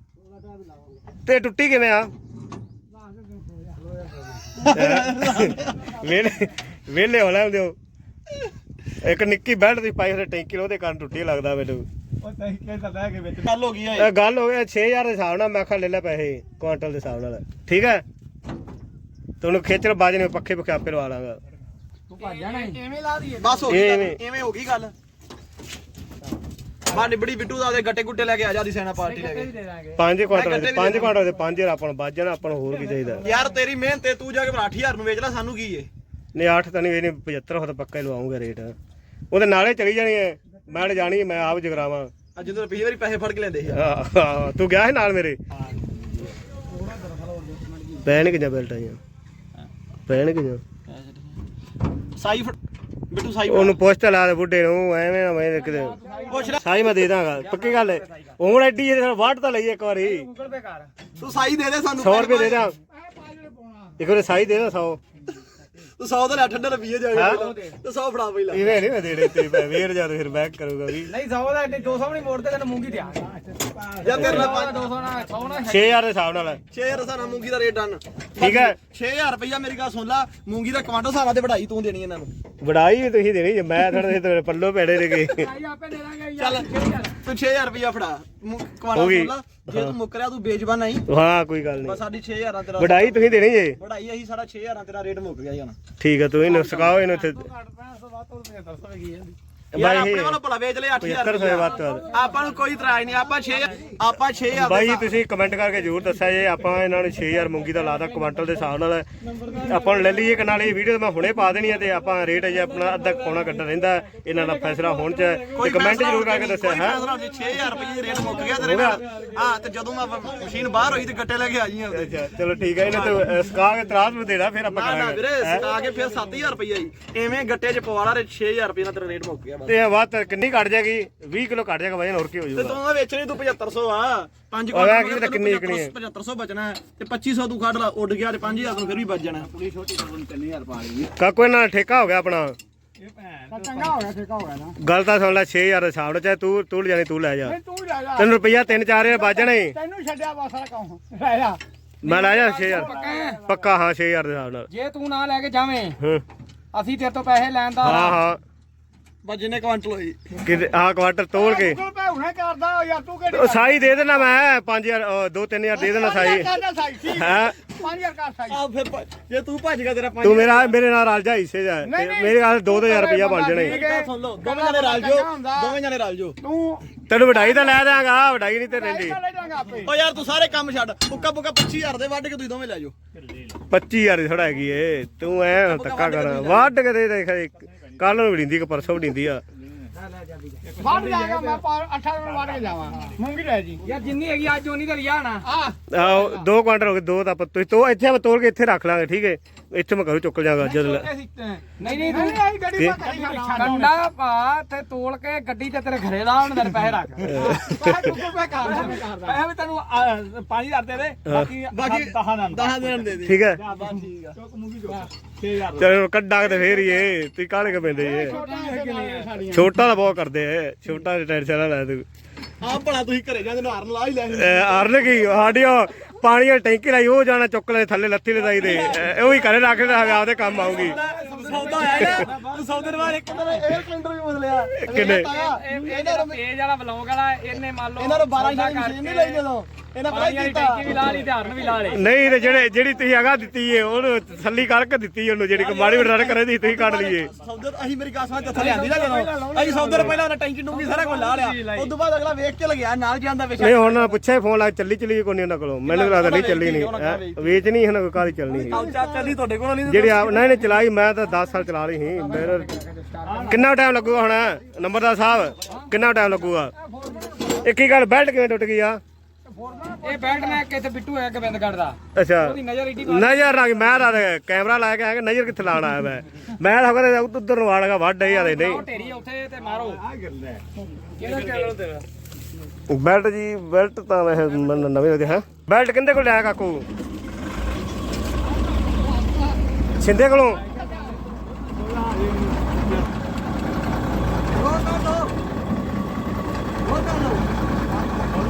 ਤੇ ਟੁੱਟੀ ਕਿਵੇਂ ਆ? ਵੇਲੇ ਵੇਲੇ ਹੋ ਲੈਂਦੇ ਹੋ ਇੱਕ ਨਿੱਕੀ ਬੈਲਟ ਦੀ ਪਾਈ ਹੋਈ ਟੈਂਕੀ ਉਹਦੇ ਕਾਰਨ ਟੁੱਟੀ ਲੱਗਦਾ ਮੈਨੂੰ। ਉਹ ਤੈਨੂੰ ਕਿਹਦਾ ਲੈ ਕੇ ਵਿੱਚ। ਗੱਲ ਹੋ ਗਈ ਇਹ। ਗੱਲ ਹੋ ਗਿਆ 6000 ਦੇ ਹਿਸਾਬ ਨਾਲ ਮੈਂ ਖਾ ਲੈ ਲੈ ਪੈਸੇ ਕੁਆਂਟਲ ਦੇ ਹਿਸਾਬ ਨਾਲ। ਠੀਕ ਹੈ? ਤੁਹਾਨੂੰ ਖੇਚਲ ਬਾਜ ਨੇ ਪੱਖੇ ਪੱਖੇ ਆਪੇ ਲਵਾ ਲਾਂਗਾ। ਤੂੰ ਭੱਜ ਜਾਣਾ ਐਵੇਂ ਲਾ ਦਈਏ। ਬਸ ਹੋ ਗਈ ਗੱਲ, ਐਵੇਂ ਹੋ ਗਈ ਗੱਲ। ਬਾ ਨਿਬੜੀ ਬਿੱਟੂ ਦਾ ਦੇ ਗੱਟੇ ਗੁੱਟੇ ਲੈ ਕੇ ਆ ਜਾ ਦੀ ਸੈਨਾ ਪਾਰਟੀ ਲੈ ਕੇ। 5 ਕੁਆਂਟਲ ਦੇ 5 ਕੁਆਂਟਲ ਦੇ 5000 ਆਪਾਂ ਨੂੰ ਜਾਣਾ ਆਪਾਂ ਨੂੰ ਹੋਰ ਕੀ ਚਾਹੀਦਾ। ਯਾਰ ਤੇਰੀ ਮਿਹਨਤ ਤੇ ਤੂੰ ਜਾ ਕੇ 8000 ਨੂੰ ਵੇਚ ਲੈ ਸਾਨੂੰ ਕੀ ਏ? ਨਹੀਂ 8 ਤਾਂ ਨਹੀਂ ਇਹ ਨਹੀਂ 75 ਹੋ ਤਾਂ ਪੱਕਾ ਹੀ ਲਵਾਉਂਗਾ ਰੇਟ। ਉਹਦੇ ਨਾਲੇ ਚਲੀ ਜਾਣੀ ਹੈ ਮੈਂ ਲੈ ਜਾਣੀ ਮੈਂ ਆਪ ਜਗਰਾਵਾਂ। ਅੱਜ ਜਦੋਂ ਪਿਛਲੀ ਵਾਰੀ ਪੈਸੇ ਫੜ ਕੇ ਲੈਂਦੇ ਸੀ। ਆਹ, ਆਹ, ਤੂੰ ਗਿਆ ਸੀ ਨਾਲ ਮੇਰੇ? ਪੈਣ ਕਿੰਨਾ ਬੈਲਟ ਆਈਆਂ? ਪੈਣ ਕਿੰਨਾ ਸਾਈ ਫੜ ਬਿੱਟੂ ਸਾਈ। ਉਹਨੂੰ ਪੁੱਛ ਤਾਂ ਲਾ ਦੇ ਬੁੱਢੇ ਨੂੰ ਐਵੇਂ ਨਾ ਮੈਂ ਕਿਤੇ। ਪੁੱਛ ਲੈ। ਸਾਈ ਮੈਂ ਦੇ ਦਾਂਗਾ। ਪੱਕੀ ਗੱਲ ਹੈ ਹੁਣ ਐਡੀ ਇਹਦੇ ਨਾਲ ਵਾਟ ਤਾਂ ਲਈਏ ਇੱਕ ਵਾਰੀ। ਗੂਗਲ ਪੇ ਕਰ। ਤੂੰ ਸਾਈ ਦੇ ਦੇ ਸਾਨੂੰ 100 ਰੁਪਏ ਦੇ ਦਾਂ। ਦੇ ਇੱਕ ਵਾਰੀ ਸਾਈ ਦੇ ਦਾਂ 100 ਤੂੰ 100 ਤੇ ਲੈ ਠੰਡੇ ਰੁਪਏ ਜਾ? ਤੂੰ 100 ਫੜਾ ਪਹਿਲਾਂ ਇਹਨੇ ਨਹੀਂ ਮੈਂ ਦੇਣੇ ਤੇ ਮੈਂ ਵੇਰ ਜਾ ਫਿਰ ਬੈਕ ਕਰੂਗਾ ਵੀ। ਨਹੀਂ 100 ਦਾ 200 ਨਹੀਂ ਮੋੜਦੇ ਤੈਨੂੰ ਮੂੰਗੀ ਦਿਆ ਯਾਰ ਤੇਰੇ ਨਾਲ 200 ਨਾ 100 ਨਾ 6000 ਦੇ ਹਿਸਾਬ ਨਾਲ 6000 ਸਾਨਾ ਮੂੰਗੀ ਦਾ ਰੇਟ ਡਨ ਠੀਕ ਹੈ। 6000 ਰੁਪਇਆ ਮੇਰੀ ਗੱਲ ਸੁਣ ਲਾ ਮੂੰਗੀ ਦਾ ਕਵਾਂਟੋ ਸਾਰਾ ਤੇ ਵਢਾਈ ਤੂੰ ਦੇਣੀ ਇਹਨਾਂ ਨੂੰ। ਵਡਾਈ ਵੀ ਤੁਸੀਂ ਦੇਣੀ ਜੇ ਮੈਂ ਥੋੜੇ ਤੇ ਪੱਲੋ ਪੈੜੇ ਗਏ ਆਪੇ ਦੇ ਦਾਂਗੇ ਚੱਲ ਤੂੰ 6000 ਰੁਪਇਆ ਫੜਾ। ਕਵਾਂਟੋ। ਸੁਣ ਲਾ ਜੇ ਤੂੰ ਮੁੱਕਰਿਆ ਤੂੰ ਵੇਚਬਾ ਨਹੀਂ। ਹਾਂ ਕੋਈ ਗੱਲ ਬਸ ਨਹੀਂ ਸਾਡੀ 6000 ਤੇਰਾ ਵਡਾਈ ਤੁਸੀਂ ਦੇਣੀ ਜੇ। ਵਢਾਈ ਅਸੀਂ ਸਾਡਾ 6000 ਤੇਰਾ ਰੇਟ ਮੁੱਕ ਗਿਆ ਜਾਨਾ ਠੀਕ ਹੈ ਤੂੰ ਇਹਨੂੰ ਸਿਖਾਓ ਇਹਨੂੰ ਇੱਥੇ ਘੱਟ 500 ਬਾਤ ਤੋਂ ਦੇ ਦੱਸੋ ਕੀ ਜਾਂਦੀ ਯਾਰ ਬਾਈ ਆਪਣੇ ਵੱਲੋਂ ਭਲਾ ਵੇਚ ਲੈ 8000 75 ਰੁਪਏ ਵੱਧ ਤੋਂ ਵੱਧ। ਆਪਾਂ ਨੂੰ ਕੋਈ ਇਤਰਾਜ਼ ਨਹੀਂ ਆਪਾਂ 6 ਆਪਾਂ 6000 ਬਾਈ ਤੁਸੀਂ ਕਮੈਂਟ ਕਰਕੇ ਜ਼ਰੂਰ ਦੱਸਿਆ ਜੇ ਆਪਾਂ ਇਹਨਾਂ ਨੂੰ 6000 ਮੂੰਗੀ ਦਾ ਲਾਦਾ ਕੁਆਂਟਲ ਦੇ ਹਿਸਾਬ ਨਾਲ। ਆਪਾਂ ਨੂੰ ਲੈ ਲਈਏ ਕਿ ਨਾਲ ਇਹ ਵੀਡੀਓ ਮੈਂ ਹੁਣੇ ਪਾ ਦੇਣੀ ਹੈ ਤੇ ਆਪਾਂ ਰੇਟ ਅਜੇ ਆਪਣਾ ਅੱਧਾ ਪੌਣਾ ਘੰਟਾ ਰਹਿੰਦਾ ਇਹਨਾਂ ਦਾ ਫੈਸਲਾ ਹੋਣ ਚ। ਹੈ। ਤੇ ਕਮੈਂਟ ਜ਼ਰੂਰ ਕਰਕੇ ਦੱਸਿਆ ਹੈ? 6000 ਰੁਪਏ ਦੀ ਰੇਟ ਮੁੱਕ ਗਿਆ ਤੇਰੇ ਨਾਲ। ਹਾਂ ਤੇ ਜਦੋਂ ਮੈਂ ਮਸ਼ੀਨ ਬਾਹਰ ਹੋਈ ਤੇ ਗੱਟੇ ਲੈ ਕੇ ਆ ਜੀਆਂ ਉਹਦੇ। ਅੱਛਾ ਚਲੋ ਠੀਕ ਹੈ ਇਹਨੇ ਤੇ ਸਕਾ ਕੇ ਤਰਾਸ ਵੀ ਦੇਣਾ ਫਿਰ ਆਪਾਂ ਨਾ ਨਾ ਵੀਰੇ ਕਰਾਂਗੇ ਹੈਂ? ਸਕਾ ਕੇ ਫਿਰ 7000 ਰੁਪਏ ਆਈ ਐਵੇਂ ਗੱਟੇ 'ਚ ਪਵਾ ਲਾ ਤੇ 6000 ਰੁਪਏ ਨਾਲ ਤੇਰਾ ਰੇਟ ਮੁੱਕ ਗਿਆ ਬਸ। ਤੇ ਇਹ ਬਾਤ ਕਿੰਨੀ ਘਟ ਜਾਏਗੀ 20 ਕਿਲੋ ਘਟ ਜਾਏਗਾ ਵਜਨ ਹੋਰ ਕੀ ਹੋ ਤੇ ਜਾਊਗਾ। ਤੂੰ ਤਾਂ ਵੇਚਣੀ ਤੂੰ 7500 ਆ। ਪੰਜ ਉਹ ਐਂ ਕੀ ਪਤਾ ਕਿੰਨੀ ਵਿਕਣੀ ਹੈ। 7500 ਬਚਣਾ ਹੈ ਤੇ 2500 ਤੂੰ ਕੱਢ ਲਾ ਉੱਡ ਗਿਆ ਤੇ 5000 ਤੈਨੂੰ ਫਿਰ ਵੀ ਬਚ ਜਾਣਾ। ਕੁੜੀ ਛੋਟੀ ਤੋਂ 3000 ਪਾ ਲਈ ਕਾਕੂ ਇਹਨਾਂ ਦਾ ਠੇਕਾ ਹੋ ਗਿਆ ਆਪਣਾ? ਤਾਂ ਚੰਗਾ ਹੋ ਗਿਆ ਠੇਕਾ ਹੋ ਗਿਆ ਨਾ। ਗੱਲ ਤਾਂ ਸੁਣ ਲੈ 6000 ਦੇ ਹਿਸਾਬ ਨਾਲ ਚਾਹੇ ਤੂੰ ਤੂੰ ਲੈ ਜਾਣੀ ਤੂੰ ਲੈ ਜਾ। ਤੂੰ ਜਾ। ਤੈਨੂੰ ਰੁਪਈਆ 3-4000 ਬਾਜਣਾ ਹੀ ਤੈਨੂੰ ਛੱਡਿਆ ਬਸ ਆ ਕਹੂੰ ਲੈ ਜਾ। ਮੈਂ ਲੈ ਜਾ 6000 ਪੱਕਾ ਹਾਂ? 6000 ਦੇ ਹਿਸਾਬ ਨਾਲ। ਜੇ ਤੂੰ ਨਾ ਲੈ ਕੇ ਜਾਵੇਂ ਹਾਂ। ਅਸੀਂ ਤੇਰੇ ਤੋਂ ਪੈਸੇ ਲੈਣ ਦਾ ਹਾਂ ਹਾਂ। ਬਸ ਜਿੰਨੇ ਕੁਆਂਟਲ ਹੋਈ ਕਿਤੇ ਆਹ ਕੁਆਟਰ ਤੋੜ ਕੇ। ਗੂਗਲ ਪੇ ਹੁਣੇ ਕਰਦਾ ਯਾਰ ਤੂੰ ਕਿਹੜੀ ਉਹ ਸਾਈ ਦੇ ਦੇਣਾ ਮੈਂ 5000 2-3000 ਦੇ ਦੇਣਾ ਸਾਈ। ਕਰਦਾ ਸਾਈ ਠੀਕ। ਹੈ? 5000 ਕਰ ਸਾਈ। ਆ ਫਿਰ ਭ- ਜੇ ਤੂੰ ਭੱਜ ਗਿਆ ਤੇਰਾ ਤੂੰ ਮੇਰਾ ਮੇਰੇ ਨਾਲ ਰਲ ਜਾ ਹਿੱਸੇ ਜਾ। ਨਹੀਂ, ਨਹੀਂ। ਮੇਰੇ ਨਾਲ 2000 ਰੁਪਈਆ ਬਣ ਜਾਣੇ। ਗੱਲ ਸੁਣ ਲਓ। ਦੋਵੇਂ ਜਣੇ ਰਲ ਜਾਓ ਦੋਵੇਂ ਜਣੇ ਰਲ ਜਾਓ ਤੂੰ ਤੈਨੂੰ ਵਡਾਈ ਤਾਂ ਲੈ ਦਾਂਗਾ ਵਡਾਈ ਨਹੀਂ ਤੇ ਰਹਿੰਦੀ ਲੈ ਜਾਗਾ ਆਪੇ। ਓ ਯਾਰ ਤੂੰ ਸਾਰੇ ਕੰਮ ਛੱਡ। ਪੁੱਕਾ ਪੁੱਕਾ 25000 ਦੇ ਵੱਢ ਕੇ ਤੁਸੀਂ ਦੋਵੇਂ ਲੈ ਜਾਓ। 25000 ਦੀ ਥੋੜਾ ਹੈਗੀ ਏ। ਤੂੰ ਐ ਧੱਕਾ ਕਰ। ਵੱਢ ਕੇ ਦੇ ਦੇਖ ਕੱਲ ਨੂੰ ਵੜਿੰਦੀ ਕਿ ਪਰਸੋਂ ਵੜਿੰਦੀ ਆ। ਵੱਢ ਜਾਏਗਾ ਮੈਂ 8 ਦਿਨ ਵੱਢ ਕੇ ਜਾਵਾਂ। ਮੂੰਗੀ ਰਹਿ ਜੀ। ਯਾਰ ਜਿੰਨੀ ਹੈਗੀ ਅੱਜ ਉਨੀ ਤੇ ਲਿਆ ਨਾ। ਆ ਆਹੋ 2 ਕੁਆਂਟਲ ਹੋ ਗਏ ਦੋ ਤਾਂ ਆਪਾਂ ਤੁਸੀਂ ਤੋ ਇੱਥੇ ਆਪਾਂ ਤੋਲ ਕੇ ਇੱਥੇ ਰੱਖ ਲਾਂਗੇ ਠੀਕ ਹੈ? ਇੱਥੇ ਮੈਂ ਘਰੋਂ ਚੁੱਕ ਜਾਗਾ ਜਦ ਲੈ- ਨਹੀਂ ਨਹੀਂ ਨਹੀਂ ਤੂੰ ਆਈ ਗੱਡੀ ਪਾ ਕੇ ਛੱਡ ਕੰਡਾ ਪਾ ਤੇ ਤੋਲ ਕੇ ਗੱਡੀ ਤੇ ਤੇਰੇ ਘਰੇ ਲਾ ਹੁਣ ਤੇਰੇ ਪੈਸੇ ਰੱਖ। ਪੈਸੇ ਕੁੱਕੂ ਪੈ ਕਰ ਮੈਂ ਕਰਦਾ ਪੈਸੇ ਵੀ ਤੈਨੂੰ 5000 ਦੇ ਦੇ ਬਾਕੀ ਬਾਕੀ 10 ਦਾ 10 ਦਿਨ ਦੇ ਦੇ। ਠੀਕ ਹੈ। ਬਸ ਠੀਕ ਆ। 6000 ਚਲੋ ਕੱਢਾਂਗੇ ਤੇ ਫੇਰ ਹੀ ਇਹ ਤੁਸੀਂ ਕਾਹਲੇ ਕ ਪੈਂਦੇ ਇਹ। ਸਾਡੀਆਂ। ਛੋਟਾ ਤਾਂ ਬਹੁਤ ਕਰਦੇ ਐ ਛੋਟਾ ਟੈਨਸ਼ਨ ਨਾ ਲੈ ਤੂੰ। ਆ ਭਲਾ ਤੁਸੀਂ ਘਰੇ ਜਾਂਦੇ ਨੂੰ ਹਾਰਨ ਲਾ ਹੀ ਲੈ ਅਰਨ ਕੀ ਸਾਡੀ ਉਹ ਪਾਣੀ ਵਾਲੀ ਟੈਂਕੀ ਲਾਈ ਉਹ ਜਾਣਾ ਚੁੱਕ ਲੈ ਥੱਲੇ ਲੱਥੀ ਲਦਾਈ ਦੇ। ਅਹ ਉਹ ਹੀ ਘਰੇ ਰੱਖ ਕੇ ਆਪਦੇ ਕੰਮ ਆਊਗੀ। ਸੌਦਾ ਆਇਆ ਨਾ ਸੌਦੇ ਦੇ ਬਾਅਦ ਇੱਕ ਦਿਨ 에ਅਰ ਕਲੰਡਰ ਵੀ ਬਦਲਿਆ। ਕਿੰਨੇ? ਇਹ ਤੇਜ ਵਾਲਾ ਬਲੌਗ ਵਾਲਾ ਇਹਨੇ ਮੰਨ ਲਓ ਇਹਨਾਂ ਨੂੰ 12 ਸੌਦਾ ਸ਼ਾਨੀ ਮਸ਼ੀਨ ਨਹੀਂ ਲਈ ਜਦੋਂ। ਇਹਨਾਂ ਪਤਾ ਪਾਣੀ ਕੀ ਵਾਲੀ ਕੀਤਾ? ਟੈਂਕੀ ਵੀ ਲਾ ਲਈ ਤੇ ਹਰਨ ਵੀ ਲਾ ਲਈ ਨਹੀਂ ਤੇ ਜਿਹੜੇ ਜਿਹੜੀ ਤੁਸੀਂ ਅਗਾ ਦਿੱਤੀ ਏ ਉਹਨੂੰ ਥੱਲੀ ਕਰਕੇ ਦਿੱਤੀ ਉਹਨੂੰ ਜਿਹੜੀ ਕਮਾੜੀ ਵੀ ਰਨ ਕਰੇ ਦੀ ਤੁਸੀਂ ਕੱਢ ਲਈਏ। ਸੌਦੇ ਅਸੀਂ ਮੇਰੀ ਨਾਲ ਜੱਥਾ ਲਿਆਂਦੀ ਨਾ ਜਦੋਂ। ਅਸੀਂ ਸੌਦੇ ਪਹਿਲਾਂ ਉਹਨਾਂ ਟੈਂਕੀ ਟੂੰਗੀ ਸਾਰਾ ਕੁਝ ਲਾ ਲਿਆ। ਉਸ ਤੋਂ ਬਾਅਦ ਅਗਲਾ ਵੇਖ ਕੇ ਲਗਿਆ ਨਾਲ ਜਾਂਦਾ ਵੇਖ ਨਹੀਂ ਹੁਣ ਪੁੱਛਿਆ ਫੋਨ ਲਾ ਚੱਲੀ ਚੱਲੀ ਕੋਈ ਨਹੀਂ ਉਹਨਾਂ ਕੋਲੋਂ। ਮੈਨੂੰ ਲੱਗਦਾ ਨਹੀਂ ਚੱਲੀ ਨਹੀਂ। ਵੇਚ ਨਹੀਂ ਇਹਨਾਂ ਕੋਲ ਕਾਹਦੀ ਚੱਲਣੀ ਚਾਚਾ ਦੀ ਤੁਹਾਡੇ ਕੋਲ ਨਹੀਂ ਜਿਹੜੀ ਆਪ ਨਹੀਂ ਨਹੀਂ ਚਲਾਈ ਮੈਂ ਤਾਂ 10 ਸਾਲ ਚਲਾ ਲਈ ਸੀ। ਮੇਰਾ ਕਿੰਨਾ ਟਾਈਮ ਲੱਗੂਗਾ ਹੁਣ? ਨੰਬਰਦਾਰ ਸਾਹਿਬ ਕਿੰਨਾ ਟਾਈਮ ਲੱਗੂਗਾ? ਇੱਕ ਹੀ ਗੱਲ ਬੈਲਟ ਕਿਵੇਂ ਟੁੱਟ ਗਈ ਆ? ਇਹ ਬੈਲਟ ਨੇ ਕਿਤੇ ਬਿੱਟੂ ਹੈ ਕਿ ਬਿੰਦ ਕੱਢਦਾ ਅੱਛਾ। ਉਹਦੀ ਨਜ਼ਰ ਏਡੀ ਨਜ਼ਰ ਨਾ ਮੈਂ ਤਾਂ ਕੈਮਰਾ ਲਾ ਕੇ ਆਇਆ ਕਿ ਨਜ਼ਰ ਕਿੱਥੇ ਲਾਣ ਆਇਆ ਮੈਂ। ਮੈਂ ਤਾਂ ਕਹਿੰਦਾ ਉਧਰ ਨੂੰ ਵਾੜਗਾ ਵੱਢ ਹੀ ਆਦੇ ਨਹੀਂ। ਢੇਰੀ ਉੱਥੇ ਤੇ ਮਾਰੋ। ਕਿਹੜਾ ਚੈਨਲ ਤੇਰਾ ਬੈਲਟ ਜੀ ਬੈਲਟ ਤਾਂ ਮੈਂ ਨਵੇਂ ਉਹਦੇ ਹੈ। ਬੈਲਟ ਕਿੰਦੇ ਕੋਲ ਲਿਆ ਕਾਕੂ? ਛਿੰਦੇ ਕੋਲੋਂ?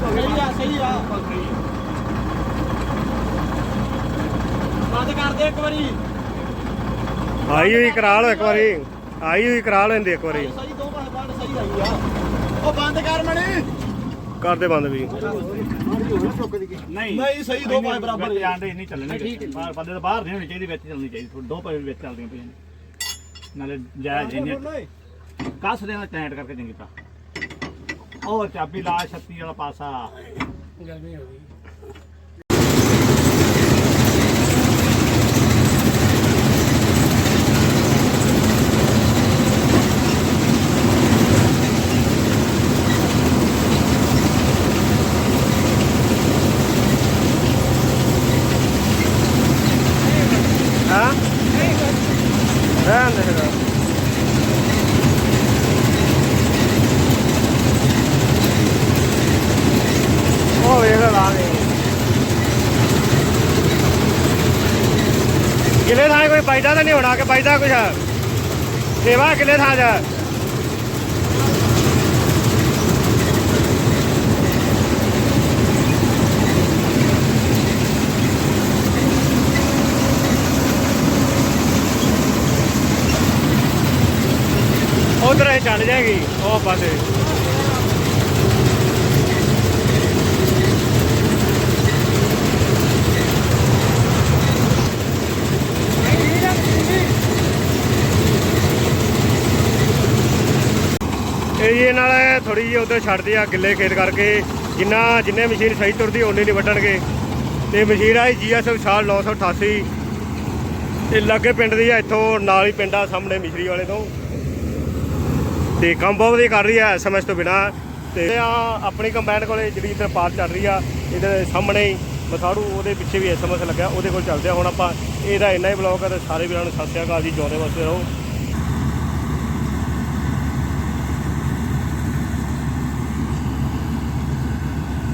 ਸਹੀ ਆ ਸਹੀ ਆ ਬੰਦ ਕਰ ਦੇ ਇੱਕ ਵਾਰੀ ਆਈ ਹੋਈ ਕਰਾ ਲਓ ਇੱਕ ਵਾਰੀ। ਆਈ ਹੋਈ ਕਰਾ ਲੈਂਦੇ ਇੱਕ ਵਾਰੀ। ਸਹੀ ਦੋ ਬਾਰ ਸਹੀ ਆਈ ਆ ਉਹ ਬੰਦ ਕਰ ਮਣੀ ਕਰਦੇ ਬੰਦ ਵੀ। ਨਹੀਂ ਨਹੀਂ ਸਹੀ ਦੋ ਬਾਰ ਬਰਾਬਰ ਵਿੱਚ ਜਾਣ ਦੇ ਨਹੀਂ ਚੱਲਣੇ ਬਾਹਰ ਬੰਦੇ ਤਾਂ ਬਾਹਰ ਨਹੀਂ ਹੋਣੀ ਚਾਹੀਦੀ ਵਿੱਚ ਚੱਲਣੀ ਚਾਹੀਦੀ। ਦੋ ਪੈ ਵਿੱਚ ਚੱਲਦੀਆਂ ਪਈਆਂ ਨਾਲੇ ਜਾਇਜ਼ ਕੱਸ ਟੈਂਟ ਕਰਕੇ ਚੰਗੀ ਤਰ੍ਹਾਂ। ਉਹ ਚਾਬੀ ਲਾ 36 ਵਾਲਾ ਪਾਸਾ। ਹਾਂ ਰਹਿਣ ਦੇ ਫਿਰ ਉਹ ਵੇਖ ਲਾ ਦੇ ਕਿਲੇ ਥਾਂ ਕੋਈ ਬਾਈਦਾ ਤਾਂ ਨਹੀਂ ਹੋਣਾ ਕਿ ਬਾਈਦਾ ਕੁਛ ਸੇਵਾ ਕਿਲੇ ਥਾਂ ਜਾ ਉਧਰ ਇਹ ਚੱਲ ਜਾਏਗੀ ਇਹ ਜੀ ਨਾਲ ਥੋੜੀ ਜਿਹੀ ਉਧਰ ਛੱਡਦੇ ਆ, ਗਿੱਲੇ ਖੇਤ ਕਰਕੇ। ਜਿੰਨਾ, ਜਿੰਨੇ ਮਸ਼ੀਨ ਸਹੀ ਤੁਰਦੀ, ਓਨੇ ਨਹੀਂ ਵੱਢਣਗੇ। ਤੇ ਮਸ਼ੀਨ ਆਈ ਜੀਐਸਐਫ ਸਾਲ 988 ਇਹ ਲਾਗੇ ਪਿੰਡ ਦੀ ਆ, ਇੱਥੋਂ ਨਾਲ ਹੀ ਪਿੰਡ ਆ, ਸਾਹਮਣੇ ਮਿਸ਼ਰੀ ਵਾਲੇ ਤੋਂ। ਤੇ ਕੰਮ ਬਹੁਤ ਵਧੀਆ ਕਰ ਰਹੀ ਆ ਐਸਐਮਐਸ ਤੋਂ ਬਿਨਾ। ਤੇ ਆ, ਆਪਣੀ ਕੰਬਾਈਨ ਕੋਲੇ ਜਿਹੜੀ ਇੱਧਰ ਪਾਰ ਚੱਲ ਰਹੀ ਆ, ਇਹਦੇ ਸਾਹਮਣੇ ਹੀ ਮਸਾੜੂ, ਉਹਦੇ ਪਿੱਛੇ ਵੀ ਐਸਐਮਐਸ ਲੱਗਿਆ, ਉਹਦੇ ਕੋਲ ਚੱਲਦੇ ਆ। ਹੁਣ ਆਪਾਂ, ਇਹਦਾ ਇੰਨਾ ਹੀ ਬਲੌਗ ਆ ਤੇ ਸਾਰੇ ਵੀਰਾਂ ਨੂੰ ਸਤਿ ਸ਼੍ਰੀ ਅਕਾਲ ਜੀ ਜਿਉਂਦੇ ਵਸਦੇ ਰਹੋ।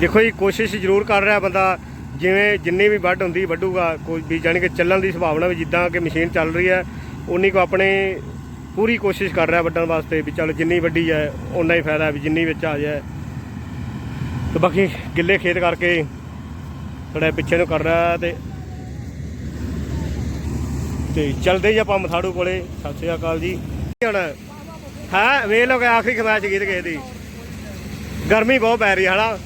ਦੇਖੋ ਜੀ, ਕੋਸ਼ਿਸ਼ ਜ਼ਰੂਰ ਕਰ ਰਿਹਾ ਬੰਦਾ, ਜਿਵੇਂ ਜਿੰਨੀ ਵੀ ਵੱਢ ਹੁੰਦੀ ਵੱਢੂਗਾ ਕੋਈ ਵੀ ਜਾਣੀ ਕਿ ਚੱਲਣ ਦੀ ਸੰਭਾਵਨਾ ਵੀ ਜਿੱਦਾਂ ਕਿ ਮਸ਼ੀਨ ਚੱਲ ਰਹੀ ਹੈ, ਉਨੀ ਕੋ ਆਪਣੇ ਪੂਰੀ ਕੋਸ਼ਿਸ਼ ਕਰ ਰਿਹਾ ਵੱਢਣ ਵਾਸਤੇ ਵੀ ਚੱਲ ਜਿੰਨੀ ਵੱਡੀ ਹੈ ਉਨਾ ਹੀ ਫਾਇਦਾ ਵੀ ਜਿੰਨੀ ਵਿੱਚ ਆ ਜਾਏ। ਤੇ ਬਾਕੀ ਗਿੱਲੇ ਖੇਤ ਕਰਕੇ ਥੋੜਾ ਪਿੱਛੇ ਨੂੰ ਕਰ ਰਿਹਾ ਤੇ ਤੇ ਚਲਦੇ ਹੀ ਆਪਾਂ ਮਥਾੜੂ ਕੋਲੇ। ਸਤਿ ਸ਼੍ਰੀ ਅਕਾਲ ਜੀ। ਹੁਣ ਹਾਂ, ਵੇਖ ਲਓ ਕਿ ਆਖਰੀ ਖਮਾਚ ਗੀਤ ਗਏ ਦੀ। ਗਰਮੀ ਬਹੁਤ ਪੈ ਰਹੀ ਹੈ, ਹਨਾ?